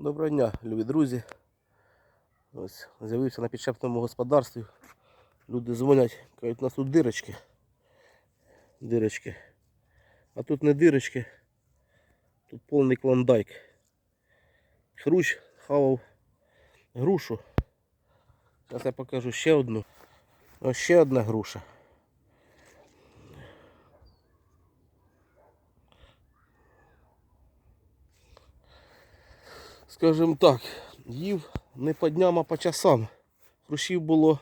Доброго дня, любі друзі. Ось з'явився на підшепному господарстві. Люди дзвонять, кажуть, у нас тут дирочки. Дирочки. А тут не дирочки, тут повний клондайк. Хрущ хавав грушу. Зараз я покажу ще одну. Ось ще одна груша. Скажімо так, їв не по дням, а по часам. Хрущів було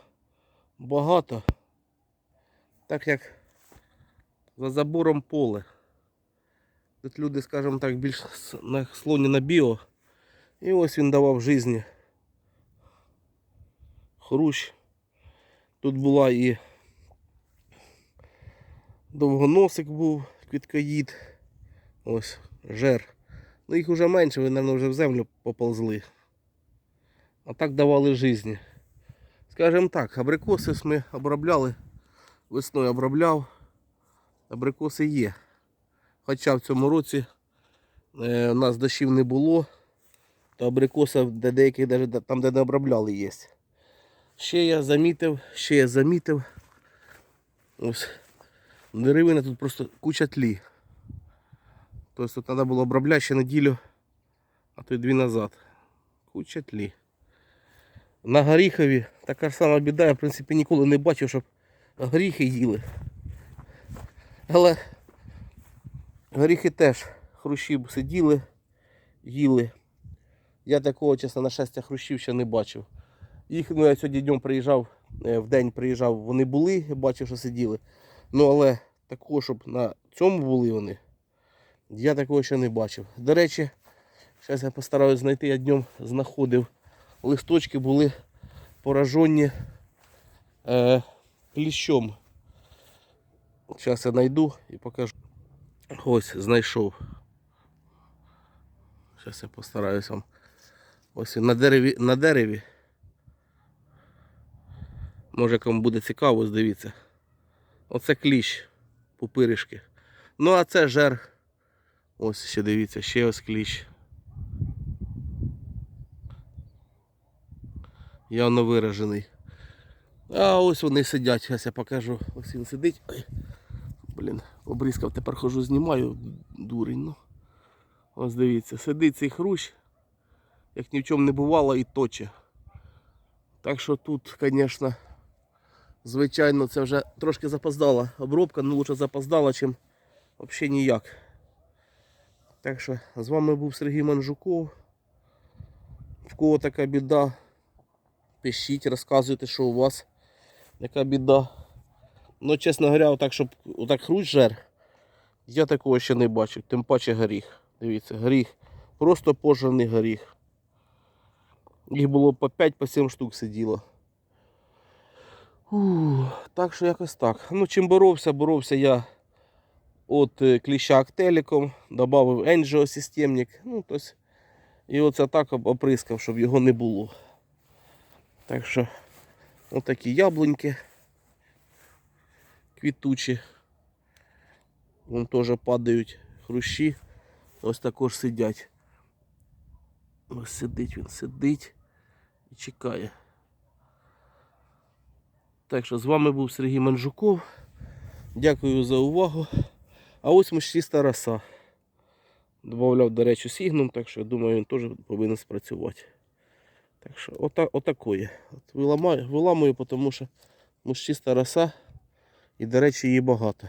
багато, так як за забором поле. Тут люди, скажімо так, більш с- наслоні на біо. І ось він давав житті. Хрущ. Тут була і довгоносик був, квіткоїд. Ось жер. Ну їх вже менше, ви, мабуть, вже в землю поползли. А так давали житті. Скажімо так, абрикоси ми обробляли. Весною обробляв. Абрикоси є. Хоча в цьому році е, у нас дощів не було, то абрикоси де деяких де- там, де не обробляли, є. Ще я замітив, ще я замітив. Ось деревина тут просто куча тлі. Тобто тут треба було обробляти ще неділю, а то й дві назад. Куча тлі. На горіхові така ж сама біда, я в принципі ніколи не бачив, щоб горіхи їли. Але горіхи теж хрущі б сиділи, їли. Я такого, чесно, на щастя, хрущів ще не бачив. Їх, ну я сьогодні днем приїжджав, е, в день приїжджав, вони були, бачив, що сиділи. Ну але такого, щоб на цьому були вони, я такого ще не бачив. До речі, зараз я постараюсь знайти, я днем знаходив. Листочки були поражені е, кліщом. Зараз я знайду і покажу. Ось знайшов. Зараз я постараюсь вам. Ось на дереві, на дереві. Може кому буде цікаво, ось дивіться. Оце кліщ, пупиришки. Ну а це жер. Ось ще дивіться, ще ось кліщ. Явно виражений. А ось вони сидять, зараз я покажу. Ось він сидить. Ой, блін, обрізкав, тепер хожу, знімаю, дурень. Ну. Ось дивіться, сидить цей хрущ, як ні в чому не бувало і точе. Так що тут, звісно, звичайно, це вже трошки запоздала обробка, ну лучше запоздала, чим взагалі ніяк. Так що з вами був Сергій Манжуков. В кого така біда, пишіть, розказуйте, що у вас яка біда. Ну, чесно говоря, отак, щоб отак хрущ жер, я такого ще не бачив, тим паче горіх. Дивіться, горіх. Просто пожарний горіх. Їх було по 5-7 штук сиділо. Ух, так що якось так. Ну, чим боровся, боровся я от е, кліща актеліком, додав енджіосистемник. Ну, і оце так оприскав, щоб його не було. Так що, отакі яблуньки квітучі. Вон теж падають хрущі. Ось також сидять. Ось сидить він, сидить і чекає. Так що з вами був Сергій Манжуков. Дякую за увагу. А ось мушчиста роса. Добавляв, до речі, сігном, так що я думаю, він теж повинен спрацювати. Так що ота, отакої. От виламаю, виламую, тому що мушчиста роса і, до речі, її багато.